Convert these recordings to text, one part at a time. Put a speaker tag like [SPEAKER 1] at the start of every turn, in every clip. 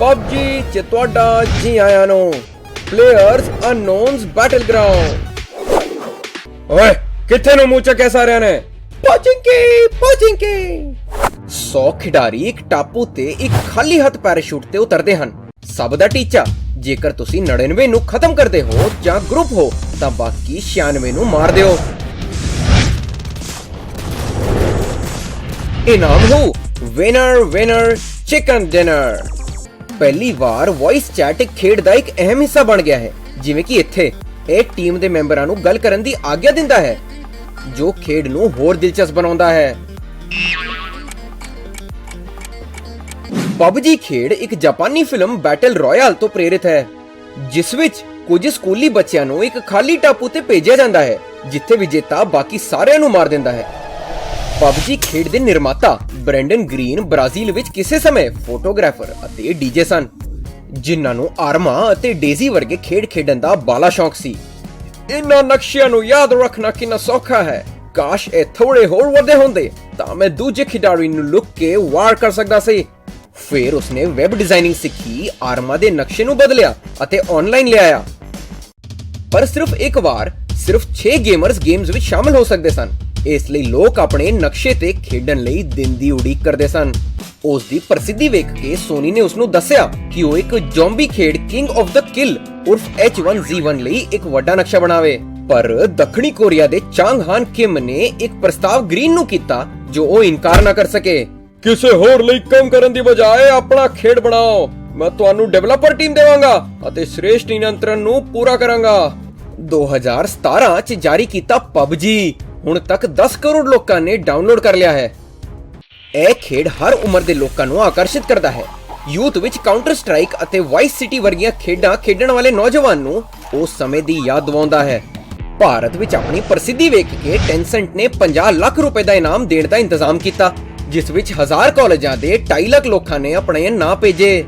[SPEAKER 1] PUBG ਚ ਤੁਹਾਡਾ ਜੀ ਆਇਆਂ ਨੂੰ। ਪਲੇਅਰਸ ਅਨਨੋਨਸ ਬੈਟਲਗ੍ਰਾਉਂਡ ਓਏ, ਕਿੱਥੇ ਨੂੰ ਮੂੰਹ ਚੱਕਿਆ ਸਾਰਿਆਂ ਨੇ? ਪਹੁੰਚेंगे ਪਹੁੰਚेंगे 100 ਖਿਡਾਰੀ ਇੱਕ ਟਾਪੂ ਤੇ, ਇੱਕ ਖਾਲੀ ਹੱਥ ਪੈਰਾਸ਼ੂਟ ਤੇ ਉਤਰਦੇ ਹਨ। ਸਭ ਦਾ ਟੀਚਾ, ਜੇਕਰ ਤੁਸੀਂ 99 ਨੂੰ ਖਤਮ ਕਰਦੇ ਹੋ ਜਾਂ ਗਰੁੱਪ ਹੋ, ਤਾਂ ਬਾਕੀ 96 ਨੂੰ ਮਾਰ ਦਿਓ। ਇਨਾਮ ਹੋ ਵਿਨਰ ਵਿਨਰ ਚਿਕਨ ਡਿਨਰ ਪਹਿਲੀ ਵਾਰ ਵੌਇਸ ਚੈਟ ਖੇਡ ਦਾ ਇੱਕ ਅਹਿਮ ਹਿੱਸਾ ਬਣ ਗਿਆ ਹੈ। ਜਿਵੇਂ ਕਿ ਇੱਥੇ, ਇਹ ਟੀਮ ਦੇ ਮੈਂਬਰਾਂ ਨੂੰ ਗੱਲ ਕਰਨ ਦੀ ਆਗਿਆ ਦਿੰਦਾ ਹੈ, ਜੋ ਖੇਡ ਨੂੰ ਹੋਰ ਦਿਲਚਸਪ ਬਣਾਉਂਦਾ ਹੈ। PUBG ਖੇਡ ਇੱਕ ਜਾਪਾਨੀ ਫਿਲਮ ਬੈਟਲ ਰਾਇਲ ਤੋਂ ਪ੍ਰੇਰਿਤ ਹੈ, ਜਿਸ ਵਿੱਚ ਕੁਝ ਸਕੂਲੀ ਬੱਚਿਆਂ ਨੂੰ ਇੱਕ ਖਾਲੀ ਟਾਪੂ ਤੇ ਭੇਜਿਆ ਜਾਂਦਾ ਹੈ, ਜਿੱਥੇ ਵਿਜੇਤਾ ਬਾਕੀ ਸਾਰਿਆਂ ਨੂੰ ਮਾਰ ਦਿੰਦਾ ਹੈ। PUBG ਖੇਡ ਦੇ ਨਿਰਮਾਤਾ ਬ੍ਰੈਂਡਨ ਗ੍ਰੀਨ ਬ੍ਰਾਜ਼ੀਲ ਵਿੱਚ ਕਿਸੇ ਸਮੇਂ ਫੋਟੋਗ੍ਰਾਫਰ ਅਤੇ ਡੀਜੇ ਸਨ, ਜਿਨ੍ਹਾਂ ਨੂੰ ਆਰਮਾ ਅਤੇ ਡੇਜ਼ੀ ਵਰਗੇ ਖੇਡ ਖੇਡਣ ਦਾ ਬਾਲਾ ਸ਼ੌਂਕ ਸੀ। ਇਨ੍ਹਾਂ ਨਕਸ਼ਿਆਂ ਨੂੰ ਯਾਦ ਰੱਖਣਾ ਕਿੰਨਾ ਸੌਖਾ ਹੈ। ਕਾਸ਼ ਇਹ ਥੋੜੇ ਹੋਰ ਵੱਡੇ ਹੁੰਦੇ, ਤਾਂ ਮੈਂ ਦੂਜੇ ਖਿਡਾਰੀ ਨੂੰ ਲੁੱਕ ਕੇ ਵਾਰ ਕਰ ਸਕਦਾ ਸੀ। ਫਿਰ ਉਸਨੇ ਵੈਬ ਡਿਜ਼ਾਈਨਿੰਗ ਸਿੱਖੀ, ਆਰਮਾ ਦੇ ਨਕਸ਼ੇ ਨੂੰ ਬਦਲਿਆ ਅਤੇ ਆਨਲਾਈਨ ਲਿਆਇਆ ਪਰ ਸਿਰਫ ਇੱਕ ਵਾਰ ਸਿਰਫ 6 ਗੇਮਰਸ ਗੇਮਸ ਵਿੱਚ ਸ਼ਾਮਲ ਹੋ ਸਕਦੇ ਸਨ। ਇਸ ਲਈ ਲੋਕ ਆਪਣੇ ਨਕਸ਼ੇ ਤੇ ਖੇਡਣ ਲਈ ਦਿਨ ਦੀ ਉਡੀਕ ਕਰਦੇ ਸਨ। ਉਸ ਦੀ ਪ੍ਰਸਿੱਧੀ ਵੇਖ ਕੇ ਸੋਨੀ ਨੇ ਉਸ ਨੂੰ ਦੱਸਿਆ ਕਿ ਉਹ ਇੱਕ ਜ਼ੋਂਬੀ ਖੇਡ ਕਿੰਗ ਆਫ ਦਾ ਕਿਲ ਉਰਫ H1Z1 ਲਈ ਇੱਕ ਵੱਡਾ ਨਕਸ਼ਾ ਬਣਾਵੇ। ਪਰ ਦੱਖਣੀ ਕੋਰੀਆ ਦੇ ਚਾਂਗ ਹਾਨ ਕਿਮ ਨੇ ਇੱਕ ਪ੍ਰਸਤਾਵ ਗ੍ਰੀਨ ਨੂੰ ਕੀਤਾ ਜੋ ਉਹ ਇਨਕਾਰ ਨਾ ਕਰ ਸਕੇ। ਕਿਸੇ ਹੋਰ ਲਈ ਕੰਮ ਕਰਨ ਦੀ ਬਜਾਏ ਆਪਣਾ ਖੇਡ ਬਣਾਓ। ਮੈਂ ਤੁਹਾਨੂੰ ਡਿਵੈਲਪਰ ਟੀਮ ਦੇਵਾਂਗਾ ਅਤੇ ਸ੍ਰੇਸ਼ਟ ਨਿਯੰਤਰਣ ਨੂੰ ਪੂਰਾ ਕਰਾਂਗਾ। 2017 ਚ ਜਾਰੀ ਕੀਤਾ PUBG ਹੁਣ ਤੱਕ 10 ਕਰੋੜ ਲੋਕਾਂ ਨੇ ਡਾਊਨਲੋਡ ਕਰ ਲਿਆ ਹੈ। ਇਹ ਖੇਡ ਹਰ ਉਮਰ ਦੇ ਲੋਕਾਂ ਨੂੰ ਆਕਰਸ਼ਿਤ ਕਰਦਾ ਹੈ। ਯੂਥ ਵਿੱਚ ਕਾਊਂਟਰ ਸਟ੍ਰਾਈਕ ਅਤੇ ਵਾਈਸ ਸਿਟੀ ਵਰਗੀਆਂ ਖੇਡਾਂ ਖੇਡਣ ਵਾਲੇ ਨੌਜਵਾਨ ਨੂੰ ਉਸ ਸਮੇਂ ਦੀ ਯਾਦ ਦਿਵਾਉਂਦਾ ਹੈ। ਭਾਰਤ ਵਿੱਚ ਆਪਣੀ ਪ੍ਰਸਿੱਧੀ ਵੇਖ ਕੇ ਟੈਂਸੈਂਟ ਨੇ 50 ਲੱਖ ਰੁਪਏ ਦਾ ਇਨਾਮ ਦੇਣ ਦਾ ਇੰਤਜ਼ਾਮ ਕੀਤਾ, ਜਿਸ ਵਿੱਚ ਹਜ਼ਾਰ ਕਾਲਜਾਂ ਦੇ 2.5 ਲੱਖ ਲੋਕਾਂ ਨੇ ਆਪਣੇ ਨਾਂ ਭੇਜੇ।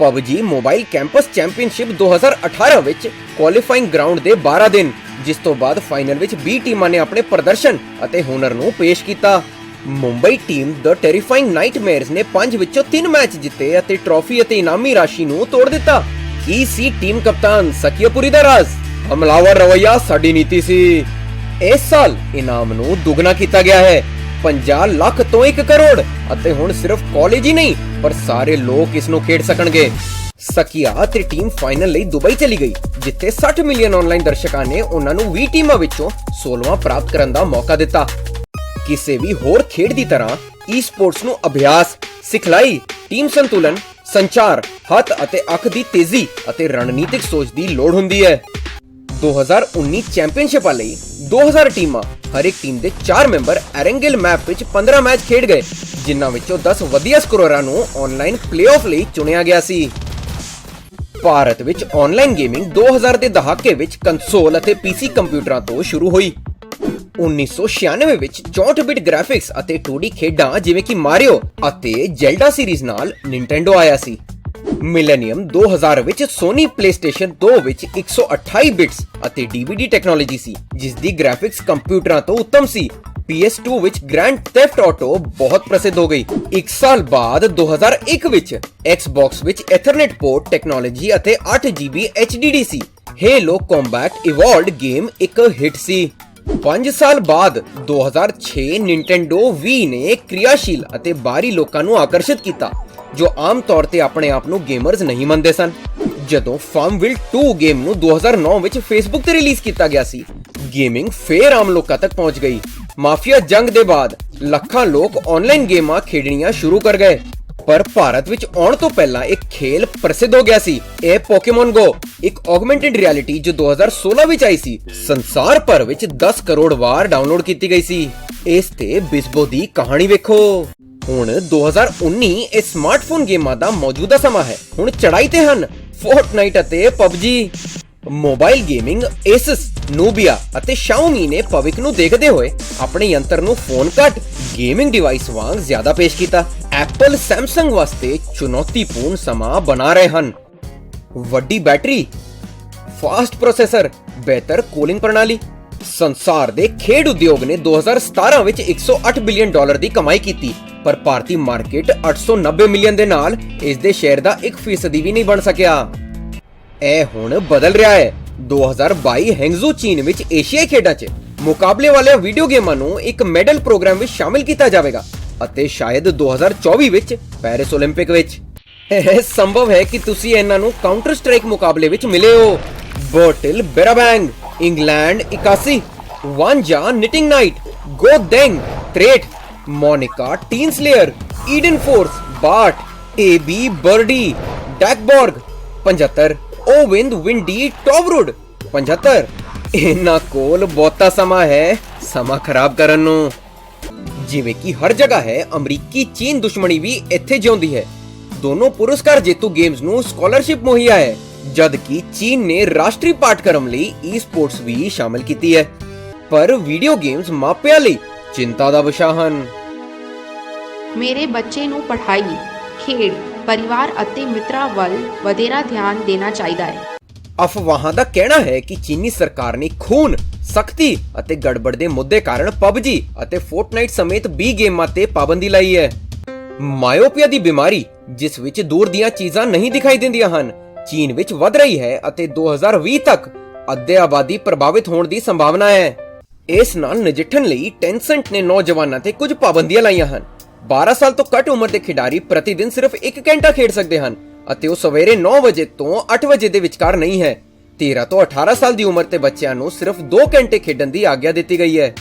[SPEAKER 1] PUBG ਮੋਬਾਈਲ ਕੈਂਪਸ ਚੈਂਪੀਅਨਸ਼ਿਪ 2018 ਵਿੱਚ ਕੁਆਲੀਫਾਈਂਗ ਗਰਾਊਂਡ ਦੇ 12 ਦਿਨ ਜਿਸ ਤੋਂ ਬਾਅਦ ਫਾਈਨਲ ਵਿੱਚ 20 ਟੀਮਾਂ ਨੇ ਆਪਣੇ ਪ੍ਰਦਰਸ਼ਨ ਅਤੇ ਹੁਨਰ ਨੂੰ ਪੇਸ਼ ਕੀਤਾ। ਮੁੰਬਈ ਟੀਮ ਦ ਟੈਰੀਫਾਈਂਗ ਨਾਈਟਮੇਅਰਸ ਨੇ 5 ਵਿੱਚੋਂ 3 ਮੈਚ ਜਿੱਤੇ ਅਤੇ ਟਰਾਫੀ ਅਤੇ ਇਨਾਮੀ ਰਾਸ਼ੀ ਨੂੰ ਤੋੜ ਦਿੱਤਾ। ਕੀ ਸੀ ਟੀਮ ਕਪਤਾਨ ਸਕੀਆਪੁਰੀ ਦਾ ਰਾਜ਼। ਹਮਲਾਵਰ ਰਵਈਆ ਸਾਡੀ ਨੀਤੀ ਸੀ। ਇਸ ਸਾਲ ਇਨਾਮ ਨੂੰ ਦੁੱਗਣਾ ਕੀਤਾ ਗਿਆ ਹੈ। 50 ਲੱਖ ਤੋਂ 1 ਕਰੋੜ ਅਤੇ ਹੁਣ ਸਿਰਫ ਕਾਲਜ ਹੀ ਨਹੀਂ, ਪਰ ਸਾਰੇ ਲੋਕ ਇਸ ਨੂੰ ਖੇਡ ਸਕਣਗੇ। ਸਕੀਆ ਤੇ ਟੀਮ ਫਾਈਨਲ ਲਈ ਦੁਬਈ ਚਲੀ ਗਈ, ਜਿੱਥੇ 60 ਮਿਲੀਅਨ ਆਨਲਾਈਨ ਦਰਸ਼ਕਾਂ ਨੇ ਉਹਨਾਂ ਨੂੰ 20 ਟੀਮਾਂ ਵਿੱਚੋਂ 16ਵਾਂ ਪ੍ਰਾਪਤ ਕਰਨ ਦਾ ਮੌਕਾ ਦਿੱਤਾ। ਕਿਸੇ ਵੀ ਹੋਰ ਖੇਡ ਦੀ ਤਰ੍ਹਾਂ ਈ-ਸਪੋਰਟਸ ਨੂੰ ਅਭਿਆਸ, ਸਿਖਲਾਈ, ਟੀਮ ਸੰਤੁਲਨ, ਸੰਚਾਰ, ਹੱਥ ਅਤੇ ਅੱਖ ਦੀ ਤੇਜ਼ੀ ਅਤੇ ਰਣਨੀਤਿਕ ਸੋਚ ਦੀ ਲੋੜ ਹੁੰਦੀ ਹੈ। 2019 ਚੈਂਪੀਅਨਸ਼ਿਪਾਂ ਲਈ 2000 ਟੀਮਾਂ ਹਰ ਇੱਕ ਟੀਮ ਦੇ 4 ਮੈਂਬਰ ਐਰੰਗਲ ਮੈਪ ਵਿੱਚ 15 ਮੈਚ ਖੇਡ ਗਏ, ਜਿਨ੍ਹਾਂ ਵਿੱਚੋਂ 10 ਵਧੀਆ ਸਕੋਰਰਾਂ ਨੂੰ ਆਨਲਾਈਨ ਪਲੇਆਫ ਲਈ ਚੁਣਿਆ ਗਿਆ ਸੀ। ਭਾਰਤ ਵਿੱਚ ਆਨਲਾਈਨ ਗੇਮਿੰਗ 2000 ਦੇ ਦਹਾਕੇ ਵਿੱਚ ਕੰਸੋਲ ਅਤੇ ਪੀਸੀ ਕੰਪਿਊਟਰਾਂ ਤੋਂ ਸ਼ੁਰੂ ਹੋਈ। 1996 ਵਿੱਚ 64 ਬਿਟ ਗ੍ਰਾਫਿਕਸ ਅਤੇ 2D ਖੇਡਾਂ ਜਿਵੇਂ ਕਿ ਮਾਰੀਓ ਅਤੇ ਜ਼ੈਲਡਾ ਸੀਰੀਜ਼ ਨਾਲ ਨਿੰਟੈਂਡੋ ਆਇਆ ਸੀ। ਮਿਲੇਨੀਅਮ 2000 ਵਿੱਚ ਸੋਨੀ ਪਲੇਸਟੇਸ਼ਨ 2 ਵਿੱਚ 128 ਬਿਟਸ ਅਤੇ DVD ਟੈਕਨੋਲੋਜੀ ਸੀ ਜਿਸ ਦੀ ਗ੍ਰਾਫਿਕਸ ਕੰਪਿਊਟਰਾਂ ਤੋਂ ਉੱਤਮ ਸੀ PS2 ਵਿੱਚ ਗ੍ਰੈਂਡ ਥੈਫਟ ਆਟੋ ਬਹੁਤ ਪ੍ਰਸਿੱਧ ਹੋ ਗਈ। ਇੱਕ ਸਾਲ ਬਾਅਦ 2001 ਵਿੱਚ Xbox ਵਿੱਚ Ethernet ਪੋਰਟ ਟੈਕਨੋਲੋਜੀ ਅਤੇ 8GB HDD ਸੀ Halo Combat Evolved ਗੇਮ ਇੱਕ ਹਿੱਟ ਸੀ। 5 ਸਾਲ ਬਾਅਦ 2006 Nintendo Wii ਨੇ ਕ੍ਰਿਆਸ਼ੀਲ ਅਤੇ ਬਾਹਰੀ ਲੋਕਾਂ ਨੂੰ ਆਕਰਸ਼ਿਤ ਕੀਤਾ, ਜੋ ਆਮ ਤੌਰ ਤੇ ਆਪਣੇ ਆਪ ਨੂੰ ਗੇਮਰਜ਼ ਨਹੀਂ ਮੰਨਦੇ ਸਨ। ਜਦੋਂ ਫਾਰਮਵਿਲ 2 ਗੇਮ ਨੂੰ 2009 ਵਿੱਚ Facebook ਤੇ ਰਿਲੀਜ਼ ਕੀਤਾ ਗਿਆ ਸੀ ਗੇਮਿੰਗ ਫੇਰ ਆਮ ਲੋਕਾਂ ਤੱਕ ਪਹੁੰਚ ਗਈ। ਮਾਫੀਆ ਜੰਗ ਦੇ ਬਾਅਦ ਲੱਖਾਂ ਲੋਕ ਆਨਲਾਈਨ ਗੇਮਾਂ ਖੇਡਣੀਆਂ ਸ਼ੁਰੂ ਕਰ ਗਏ। ਪਰ ਭਾਰਤ ਵਿੱਚ ਆਉਣ ਤੋਂ ਪਹਿਲਾਂ ਇੱਕ ਖੇਲ ਪ੍ਰਸਿੱਧ ਹੋ ਗਿਆ ਸੀ। ਇਹ ਪੋਕੇਮੋਨ ਗੋ ਇੱਕ ਆਗਮੈਂਟਡ ਰਿਐਲਿਟੀ ਜੋ 2016 ਵਿੱਚ ਆਈ ਸੀ। ਸੰਸਾਰ ਭਰ ਵਿੱਚ 10 ਕਰੋੜ ਵਾਰ ਡਾਊਨਲੋਡ ਕੀਤੀ ਗਈ ਸੀ। ਇਸ ਤੇ ਬਿਸਬੋ ਦੀ ਕਹਾਣੀ ਵੇਖੋ। ਹੁਣ 2019 ਇਹ ਸਮਾਰਟਫੋਨ ਗੇਮਾਂ ਦਾ ਮੌਜੂਦਾ ਸਮਾਂ ਹੈ। ਹੁਣ ਚੜਾਈ ਤੇ ਹਨ। ਫੋਰਟਨਾਈਟ ਅਤੇ PUBG mobile gaming Asus, Nubia ਅਤੇ Xiaomi ਨੇ ਭਵਿੱਖ ਨੂੰ ਦੇਖਦੇ ਹੋਏ ਆਪਣੇ ਯੰਤਰ ਨੂੰ ਫੋਨ ਘੱਟ ਗੇਮਿੰਗ ਡਿਵਾਈਸ ਵਾਂਗ ਜ਼ਿਆਦਾ ਪੇਸ਼ ਕੀਤਾ। Apple, Samsung ਵਾਸਤੇ ਚੁਣੌਤੀਪੂਰਨ ਸਮਾਂ ਬਣਾ ਰਹੇ ਹਨ। ਵੱਡੀ ਬੈਟਰੀ ਫਾਸਟ ਪ੍ਰੋਸੈਸਰ ਬਿਹਤਰ ਕੂਲਿੰਗ ਪ੍ਰਣਾਲੀ, ਸੰਸਾਰ ਦੇ ਖੇਡ ਉਦਯੋਗ ਨੇ 2017 ਵਿੱਚ 108 ਬਿਲੀਅਨ ਡਾਲਰ ਦੀ ਕਮਾਈ ਕੀਤੀ, ਪਰ ਭਾਰਤੀ ਮਾਰਕੀਟ 890 ਮਿਲੀਅਨ ਦੇ ਨਾਲ ਇਸ ਦੇ ਸ਼ੇਅਰ ਦਾ 1% ਵੀ ਨਹੀਂ ਬਣ ਸਕਿਆ। ਇਹ ਹੁਣ ਬਦਲ ਰਿਹਾ ਹੈ 2022 ਹੈਂਗਜ਼ੂ ਚੀਨ ਵਿੱਚ ਏਸ਼ੀਆਈ ਖੇਡਾਂ 'ਚ ਮੁਕਾਬਲੇ ਵਾਲੇ ਵੀਡੀਓ ਗੇਮਾਂ ਨੂੰ ਇੱਕ ਮੈਡਲ ਪ੍ਰੋਗਰਾਮ ਵਿੱਚ ਸ਼ਾਮਿਲ ਕੀਤਾ ਜਾਵੇਗਾ ਅਤੇ ਸ਼ਾਇਦ 2024 ਵਿੱਚ ਪੈਰਿਸ 올림픽 ਵਿੱਚ ਇਹ ਸੰਭਵ ਹੈ ਕਿ ਤੁਸੀਂ ਇਹਨਾਂ ਨੂੰ ਕਾਊਂਟਰ ਸਟ੍ਰਾਈਕ ਮੁਕਾਬਲੇ ਵਿੱਚ ਮਿਲੇ ਹੋ ਬੋਟਲ ਬੇਰਾਬੈਂਗ ਇੰਗਲੈਂਡ 81 ਵਾਂਜਾ ਨਿਟਿੰਗ ਨਾਈਟ ਗੋ ਡੈਂਗ threat Monica teen slayer Eden force ਬਾਟ ਏਬੀ ਬਰਡੀ ਡੈਕਬੋਰਗ 75 ਓਵਿੰਦ ਵਿੰਡੀ ਟੋਵਰੁਡ 75 ਇਹਨਾਂ ਕੋਲ ਬਹੁਤਾ ਸਮਾਂ ਹੈ ਸਮਾਂ ਖਰਾਬ ਕਰਨ ਨੂੰ ਜਿਵੇਂ ਕਿ ਹਰ ਜਗ੍ਹਾ ਹੈ ਅਮਰੀਕੀ ਚੀਨ ਦੁਸ਼ਮਣੀ ਵੀ ਇੱਥੇ ਜਿਉਂਦੀ ਹੈ ਦੋਨੋਂ ਪੁਰਸਕਾਰ ਜੇਤੂ ਗੇਮਸ ਨੂੰ ਸਕਾਲਰਸ਼ਿਪ ਮੁਹੱਈਆ ਹੈ ਜਦ ਕਿ ਚੀਨ ਨੇ ਰਾਸ਼ਟਰੀ ਪਾਠਕ੍ਰਮ ਲਈ ਈ-ਸਪੋਰਟਸ ਵੀ ਸ਼ਾਮਲ ਕੀਤੀ ਹੈ ਪਰ ਵੀਡੀਓ ਗੇਮਸ ਮਾਪਿਆਂ ਲਈ ਚਿੰਤਾ ਦਾ ਵਿਸ਼ਾ ਹਨ
[SPEAKER 2] ਮੇਰੇ ਬੱਚੇ ਨੂੰ ਪੜ੍ਹਾਈ ਖੇਡ ਪਰਿਵਾਰ ਅਤੇ ਮਿੱਤਰਾਂ ਵੱਲ ਵਧੇਰਾ ਧਿਆਨ ਦੇਣਾ ਚਾਹੀਦਾ ਹੈ
[SPEAKER 1] ਅਫਵਾਹਾਂ ਦਾ ਕਹਿਣਾ ਹੈ ਕਿ ਚੀਨੀ ਸਰਕਾਰ ਨੇ ਖੂਨ, ਸਖਤੀ ਅਤੇ ਗੜਬੜ ਦੇ ਮੁੱਦੇ ਕਾਰਨ PUBG ਅਤੇ Fortnite ਸਮੇਤ 20 ਗੇਮਾਂ ਤੇ ਪਾਬੰਦੀ ਲਾਈ ਹੈ। ਮਾਇਓਪੀਆ ਦੀ ਬਿਮਾਰੀ ਜਿਸ ਵਿੱਚ ਦੂਰ ਦੀਆਂ ਚੀਜ਼ਾਂ ਨਹੀਂ ਦਿਖਾਈ ਦਿੰਦੀਆਂ ਹਨ, ਚੀਨ ਵਿੱਚ ਵੱਧ ਰਹੀ ਹੈ ਅਤੇ 2020 ਤੱਕ ਅੱਧੇ ਆਬਾਦੀ ਪ੍ਰਭਾਵਿਤ ਹੋਣ ਦੀ ਸੰਭਾਵਨਾ ਹੈ। ਇਸ ਨਾਲ ਨਜਿੱਠਣ ਲਈ ਟੈਨਸੈਂਟ ਨੇ ਨੌਜਵਾਨਾਂ ਤੇ ਕੁਝ ਪਾਬੰਦੀਆਂ ਲਾਈਆਂ ਹਨ। 12 ਸਾਲ ਤੋਂ ਘੱਟ ਉਮਰ ਦੇ ਖਿਡਾਰੀ ਪ੍ਰਤੀ ਸਿਰਫ 1 ਘੰਟਾ ਖੇਡ ਸਕਦੇ ਹਨ ਅਤੇ ਉਹ ਸਵੇਰੇ 9 ਵਜੇ ਤੋਂ 8 ਵਜੇ ਦੇ ਵਿਚਕਾਰ ਨਹੀਂ ਹੈ। 13 ਤੋਂ 18 ਸਾਲ ਦੀ ਉਮਰ ਦੇ ਬੱਚਿਆਂ ਨੂੰ ਸਿਰਫ 2 ਘੰਟੇ ਖੇਡਣ ਦੀ ਆਗਿਆ ਦਿੱਤੀ ਗਈ ਹੈ।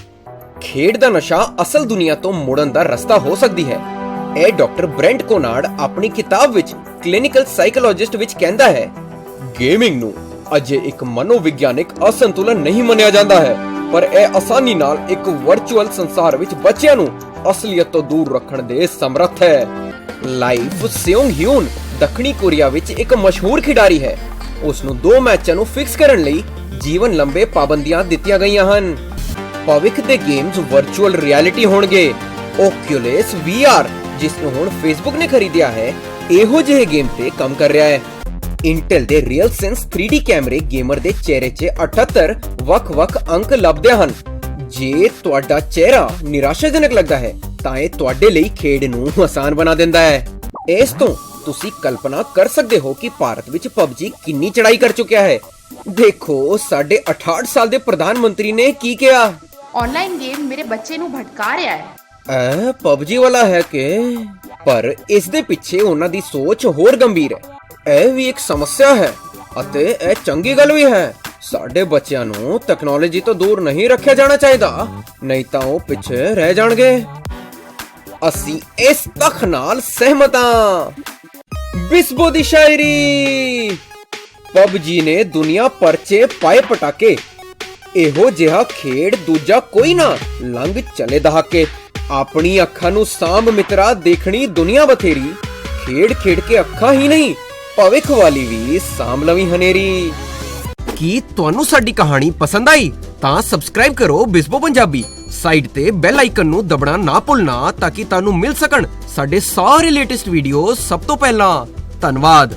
[SPEAKER 1] ਖੇਡ ਦਾ ਨਸ਼ਾ ਅਸਲ ਦੁਨੀਆ ਤੋਂ ਮੁੜਨ ਦਾ ਰਸਤਾ ਹੋ ਸਕਦੀ ਹੈ। ਇਹ ਡਾਕਟਰ ਬ੍ਰੈਂਟ ਕੋਨਾਰਡ ਆਪਣੀ ਕਿਤਾਬ ਵਿੱਚ ਕਲੀਨਿਕਲ ਸਾਈਕੋਲੋਜਿਸਟ ਵਿੱਚ ਕਹਿੰਦਾ ਹੈ, ਗੇਮਿੰਗ ਨੂੰ ਅਜੇ ਇੱਕ ਮਨੋਵਿਗਿਆਨਿਕ ਅਸੰਤੁਲਨ ਨਹੀਂ ਮੰਨਿਆ ਜਾਂਦਾ ਹੈ, ਪਰ ਇਹ ਆਸਾਨੀ ਨਾਲ ਇੱਕ ਵਰਚੁਅਲ ਸੰਸਾਰ ਵਿੱਚ ਬੱਚਿਆਂ ਨੂੰ ਅਸਲੀਅਤ ਤੋਂ ਦੂਰ ਰੱਖਣ ਦੇ ਸਮਰੱਥ ਹੈ। ਲਾਈਫ ਸਿਓਂਗ ਹਿਊਨ ਦੱਖਣੀ ਕੋਰੀਆ ਵਿੱਚ ਇੱਕ ਮਸ਼ਹੂਰ ਖਿਡਾਰੀ ਹੈ। ਉਸ ਨੂੰ ਦੋ ਮੈਚਾਂ ਨੂੰ ਫਿਕਸ ਕਰਨ ਲਈ ਜੀਵਨ ਲੰਬੇ ਪਾਬੰਦੀਆਂ ਦਿੱਤੀਆਂ ਗਈਆਂ ਹਨ। ਭਵਿੱਖ ਦੇ ਗੇਮਸ ਵਰਚੁਅਲ ਰਿਐਲਿਟੀ ਹੋਣਗੇ। ਓਕੂਲੈਸ VR ਜਿਸ ਨੂੰ ਹੁਣ Facebook ਨੇ ਖਰੀਦਿਆ ਹੈ, ਇਹੋ ਜਿਹੇ ਗੇਮ ਤੇ ਕੰਮ ਕਰ ਰਿਹਾ ਹੈ। ਇੰਟਲ ਦੇ ਰੀਅਲ 3D ਕੈਮਰੇ ਗੇਮਰ ਦੇ ਚਿਹਰੇ 'ਚ 78 ਵੱਖ-ਵੱਖ ਅੰਕ ਲੱਭਦੇ ਹਨ। ਜੇ ਤੁਹਾਡਾ ਚਿਹਰਾ ਨਿਰਾਸ਼ਾਜਨਕ ਲੱਗਦਾ ਹੈ ਤਾਂ ਇਹ ਤੁਹਾਡੇ ਲਈ ਖੇਡ ਨੂੰ ਆਸਾਨ ਬਣਾ ਦਿੰਦਾ ਹੈ। ਇਸ ਤੋਂ ਤੁਸੀਂ ਕਲਪਨਾ ਕਰ ਸਕਦੇ ਹੋ ਕਿ ਭਾਰਤ ਵਿੱਚ PUBG ਕਿੰਨੀ ਚੜਾਈ ਕਰ ਚੁੱਕਿਆ ਹੈ। ਦੇਖੋ ਸਾਡੇ 68 ਸਾਲ ਦੇ ਪ੍ਰਧਾਨ ਮੰਤਰੀ ਨੇ ਕੀ ਕਿਹਾ?
[SPEAKER 2] ਆਨਲਾਈਨ ਗੇਮ ਮੇਰੇ ਬੱਚੇ ਨੂੰ ਭਟਕਾ ਰਿਹਾ ਹੈ।
[SPEAKER 1] ਐ PUBG ਵਾਲਾ ਹੈ ਕਿ? ਪਰ ਇਸ ਦੇ ਪਿੱਛੇ ਉਹਨਾਂ ਦੀ ਸੋਚ ਹੋਰ ਗੰਭੀਰ ਹੈ। ਇਹ ਵੀ ਇੱਕ ਸਮੱਸਿਆ ਹੈ ਅਤੇ ਇਹ ਚੰਗੀ ਗੱਲ ਵੀ ਹੈ। ਸਾਡੇ ਬੱਚਿਆਂ ਨੂੰ ਟੈਕਨੋਲੋਜੀ ਤੋਂ ਦੂਰ ਨਹੀਂ ਰੱਖਿਆ ਜਾਣਾ ਚਾਹੀਦਾ। ਨਹੀਂ ਤਾਂ ਉਹ ਪਿੱਛੇ ਰਹਿ ਜਾਣਗੇ। ਅਸੀਂ ਇਸ ਤੱਕ ਨਾਲ ਸਹਿਮਤ ਹਾਂ। ਬਿਸਬੋ ਦੀ ਸ਼ਾਇਰੀ। PUBG ਨੇ ਦੁਨੀਆ ਭਰ ਪਾਏ ਪਟਾਕੇ। ਇਹੋ ਜਿਹਾ ਖੇਡ ਦੂਜਾ ਕੋਈ ਨਾ, ਲੰਘ ਚਲੇ ਦਹਾਕੇ। ਆਪਣੀ ਅੱਖਾਂ ਨੂੰ ਸਾਂਭ ਮਿੱਤਰਾ, ਦੇਖਣੀ ਦੁਨੀਆ ਬਥੇਰੀ। ਖੇਡ ਖੇਡ ਕੇ ਅੱਖਾਂ ਹੀ ਨਹੀਂ ਭਵਿੱਖ ਵਾਲੀ ਵੀ ਸਾਂਭ ਲਵੀਂ ਹਨੇਰੀ। ਕੀ ਤੁਹਾਨੂੰ ਸਾਡੀ ਕਹਾਣੀ ਪਸੰਦ ਆਈ? ਤਾਂ ਸਬਸਕ੍ਰਾਈਬ ਕਰੋ ਬਿਸਬੋ ਪੰਜਾਬੀ। ਸਾਈਡ ਤੇ ਬੈਲ ਆਈਕਨ ਨੂੰ ਦਬਣਾ ਨਾ ਭੁੱਲਣਾ ਤਾਂ ਕਿ ਤੁਹਾਨੂੰ ਮਿਲ ਸਕਣ ਸਾਡੇ ਸਾਰੇ ਲੇਟੈਸਟ ਵੀਡੀਓ ਸਭ ਤੋਂ ਪਹਿਲਾਂ। ਧੰਨਵਾਦ।